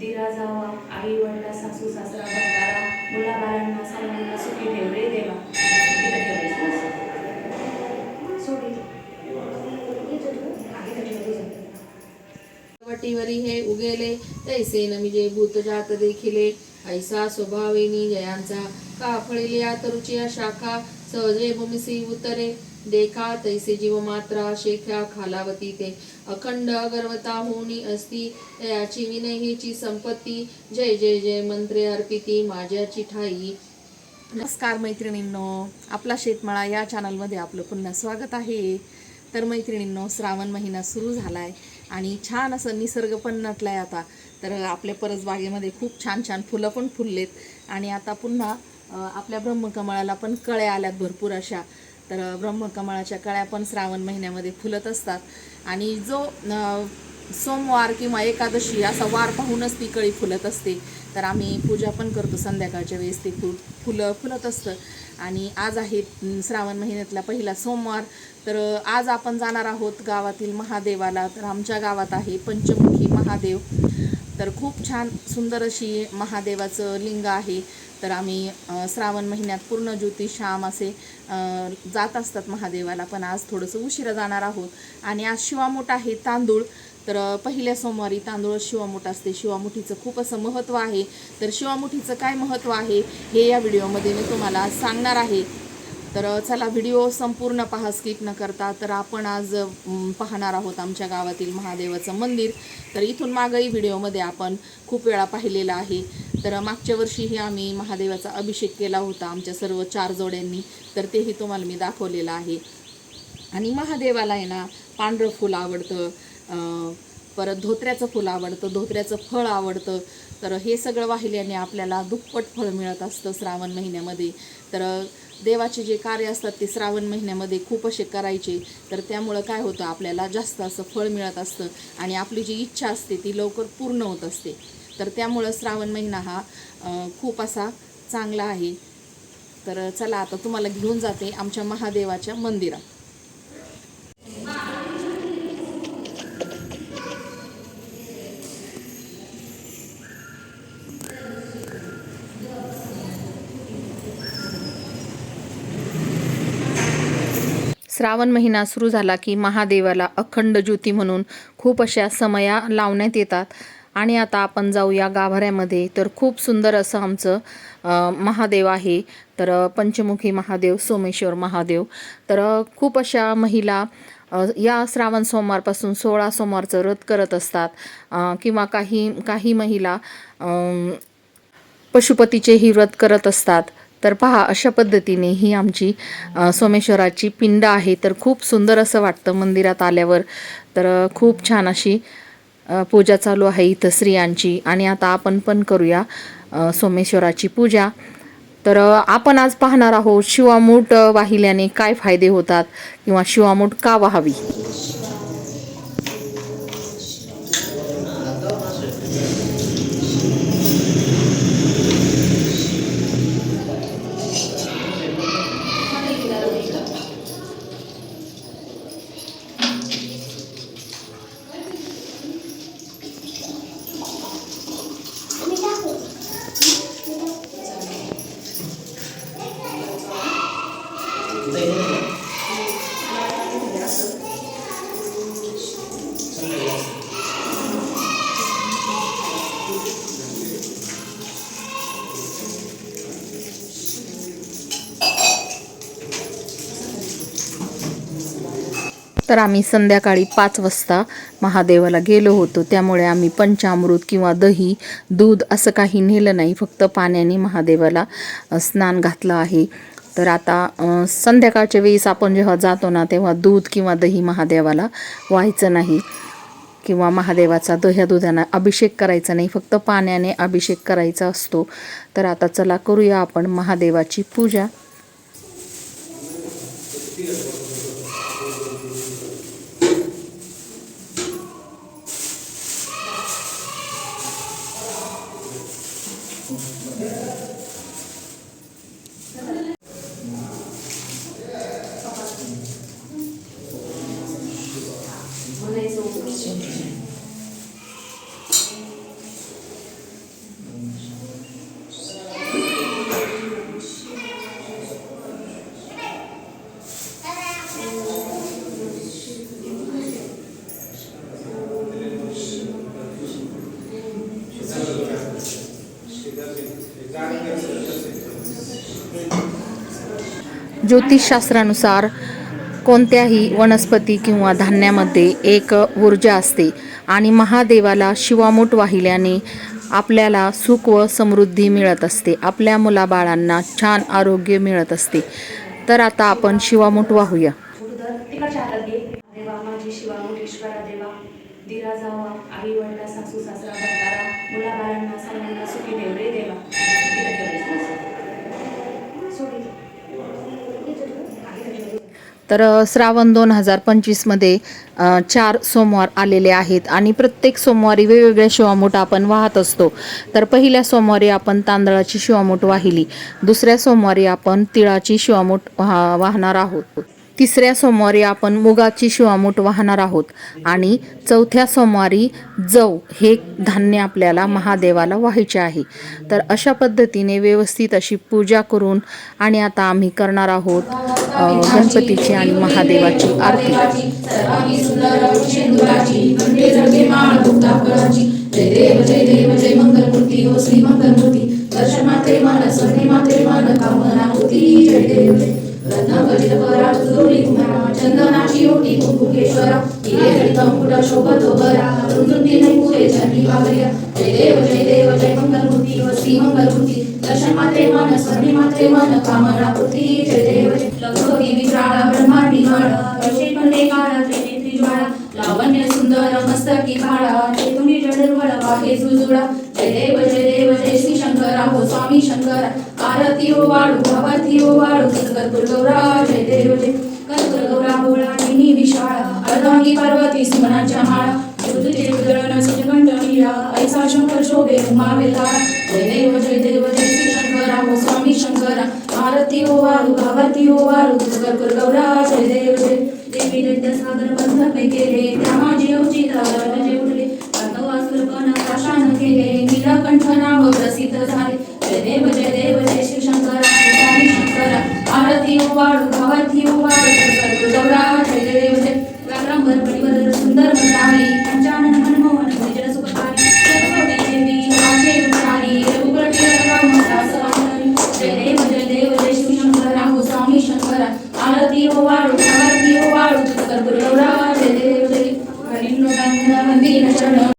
दिरा जावा आई वडला सासू सासरा भंडारा मुला बाळांना सर्वांना सुखी ठेवरे देवा. वटीवरी हे उगेले तैसे नमिजे भूत जात देखिले. ऐसा स्वभावेनी जयांचा का फळिले तरुचिया शाखा. सहजे भूमिसी उतरे देखा तैसे जीव मात्रा शेख्या खालावती ते। अखंड गर्वता होणी असती याची विनयीची संपत्ती। जय जय जय मंत्रे अर्पिती माझ्याची ठाई। नमस्कार मैत्रिणींनो आपला शेतमाळा या चॅनलमध्ये आपलं पुन्हा स्वागत आहे. तर मैत्रिणींनो श्रावण महिना सुरू झाला आहे आणि छान असं निसर्ग पण नटलाय आता. तर आपल्या परसबागेमध्ये खूप छान छान फुलं पण फुललेत. आणि आता पुन्हा आपल्या ब्रह्मकमळाला पण कळ्या आल्यात भरपूर अशा. तर ब्रह्मकमळाच्या कळ्या पण श्रावण महिन्यामध्ये फुलत असतात. आणि जो सोमवार किंवा एकादशी असा वार पाहूनच ती कळी फुलत असते. तर आम्ही पूजा पण करतो संध्याकाळच्या वेळेस ते फुल फुलं फुलत असतं. आणि आज आहे श्रावण महिन्यातला पहिला सोमवार. तर आज आपण जाणार आहोत गावातील महादेवाला. तर आमच्या गावात आहे पंचमुखी महादेव. तर खूप छान सुंदर अशी महादेवाचं लिंग आहे. तर आम्ही श्रावण महिन्यात पूर्ण ज्योतिषाम असे जात असतात महादेवाला पण आज थोडंसं उशिरा जाणार आहोत. आणि आज शिवामूठ आहे तांदूळ. तर पहिल्या सोमवारी तांदूळ शिवामूठ असते. शिवामुठीचं खूप असं महत्त्व आहे. तर शिवामुठीचं काय महत्त्व आहे हे या व्हिडिओमध्ये मी तुम्हाला सांगणार आहे. तर चला व्हिडिओ संपूर्ण पहा स्किप न करता. तर आपण आज पाहणार आहोत आमच्या गावातील महादेवाचं मंदिर. तर इथून मागही व्हिडिओमध्ये आपण खूप वेळा पाहिलेलं आहे. तर मागच्या वर्षीही आम्ही महादेवाचा अभिषेक केला होता आमच्या सर्व चार जोड्यांनी. तर तेही तुम्हाला मी दाखवलेलं आहे. आणि महादेवाला आहे ना पांढरं फुल आवडतं परत धोत्र्याचं फुल आवडतं धोत्र्याचं फळ आवडतं. तर हे सगळं वाहिल्याने आपल्याला दुप्पट फळ मिळत असतं श्रावण महिन्यामध्ये. तर देवाचे जे कार्य असतात ते श्रावण महिन्यामध्ये खूप असे करायचे. तर त्यामुळं काय होतं आपल्याला जास्त असं फळ मिळत असतं आणि आपली जी इच्छा असते ती लवकर पूर्ण होत असते. तर त्यामुळं श्रावण महिना हा खूप असा चांगला आहे. तर चला आता तुम्हाला घेऊन जाते आमच्या महादेवाच्या मंदिरात. श्रावण महिना सुरू झाला की महादेवाला अखंड ज्योती म्हणून खूप अशा समया लावण्यात येतात. आणि आता आपण जाऊया गाभाऱ्यामध्ये. तर खूप सुंदर असं आमचं महादेव आहे. तर पंचमुखी महादेव सोमेश्वर महादेव. तर खूप अशा महिला या श्रावण सोमवारपासून सोळा सोमवारचं व्रत करत असतात. किंवा काही काही महिला पशुपतीचेही व्रत करत असतात. तर पहा अशा पद्धतीने ही आमची सोमेश्वराची पिंड आहे. तर खूप सुंदर असं वाटतं मंदिरात आल्यावर. तर खूप छान अशी पूजा चालू आहे इथं स्त्रियांची आणि आता आपण पण करूया सोमेश्वराची पूजा. तर आपण आज पाहणार आहोत शिवामूठ वाहिल्याने काय फायदे होतात किंवा शिवामूठ का वाहावी? तर आम्ही संध्याकाळी पाच वाजता महादेवाला गेलो होतो. त्यामुळे आम्ही पंचामृत किंवा दही दूध असं काही नेलं नाही. फक्त पाण्याने महादेवाला स्नान घातलं आहे. तर आता संध्याकाळच्या वेळेस आपण जेव्हा जातो ना तेव्हा दूध किंवा दही महादेवाला व्हायचं नाही. किंवा महादेवाचा दह्या दुधानं अभिषेक करायचा नाही. फक्त पाण्याने अभिषेक करायचा असतो. तर आता चला करूया आपण महादेवाची पूजा. ज्योतिषशास्त्रानुसार कोणत्याही वनस्पती किंवा धान्यामध्ये एक ऊर्जा असते आणि महादेवाला शिवामूठ वाहिल्याने आपल्याला सुख व समृद्धी मिळत असते. आपल्या मुलाबाळांना छान आरोग्य मिळत असते. तर आता आपण शिवामूठ वाहूया. देवा माझी देवा दिरा जावा. आई वडला सासू सासरा मुलाबाळांना सर्वांना सुखी ठेव रे देवा इथं ठेवायचं सोड इथं. इथं ठेव. हा, इथं ठेव. तर श्रावण दोन हजार पंचवीसमध्ये चार सोमवार आलेले आहेत आणि प्रत्येक सोमवारी वेगवेगळ्या शिवामूठ आपण वाहत असतो. तर पहिल्या सोमवारी आपण तांदळाची शिवामूठ वाहिली. दुसऱ्या सोमवारी आपण तिळाची शिवामूठ वाह वाहणार आहोत. तिसऱ्या सोमवारी आपण मुगाची शिवामूठ वाहणार आहोत. आणि चौथ्या सोमवारी जव हे धान्य आपल्याला महादेवाला व्हायचे आहे. तर अशा पद्धतीने व्यवस्थित अशी पूजा करून आणि आता आम्ही करणार आहोत गणपतीची आणि महादेवाची आरती. जय देव जय देव जय मंगलमूर्ती. हो श्री मंगलमूर्ती दर्श मात्रे मान स्वर्णे मात्रे मान कामना होती जय देव. जय रत्न चंदनाची ओटी कुंकुकेश्वरा हिरे जडित मुकुट शोभतो बरा नैपुरे जय देव जय देव जय मंगलमूर्ती मंगलमूर्ती दर्शन मात्रे मात्रे कामना जय देव ब्रह्मांडी माळा काळा त्रिनेत्री ज्वाळा लावण्य सुंदर मस्तकी काळा ते तुम्ही जुजुळा. जय देव जय देव जय श्री शंकरा हो स्वामी शंकरा आरती ओ वाळू आरती ओ वाळू कर्पूर गौरा जय देव जय कर्पूर गौरा बोळा निनी विशाळा अर्धांगी पार्वती सुमनाच्या माळा. तुझे उदळण सुजकंठनीया ऐसा शंकर शोभे उमावेला. जय देव जय देव जय श्री शंकरा हो स्वामी शंकरा. आरती ओ वाळू आरती ओ वाळू कर्पूर गौरा जय देव जय. देवी दैत्य सागर प्रसिद्ध झाले. जय देव जय देव जय शिव शंकर शंकर. आरती ओ भवती आरती ओ गौरा जय जय देव जय. व्याघ्रांबर परिवर सुंदर मंडाळी पंचानन मनमोहन भजन सुखकारी सर्वकोटी देवी राजे उच्चारी रघुपती राम दास जय देव जय देव जय शिव शंकर हो स्वामी शंकर. आरती ओ भवती आरती ओ गौरा जय देव जय. हरिण मंदिर शरण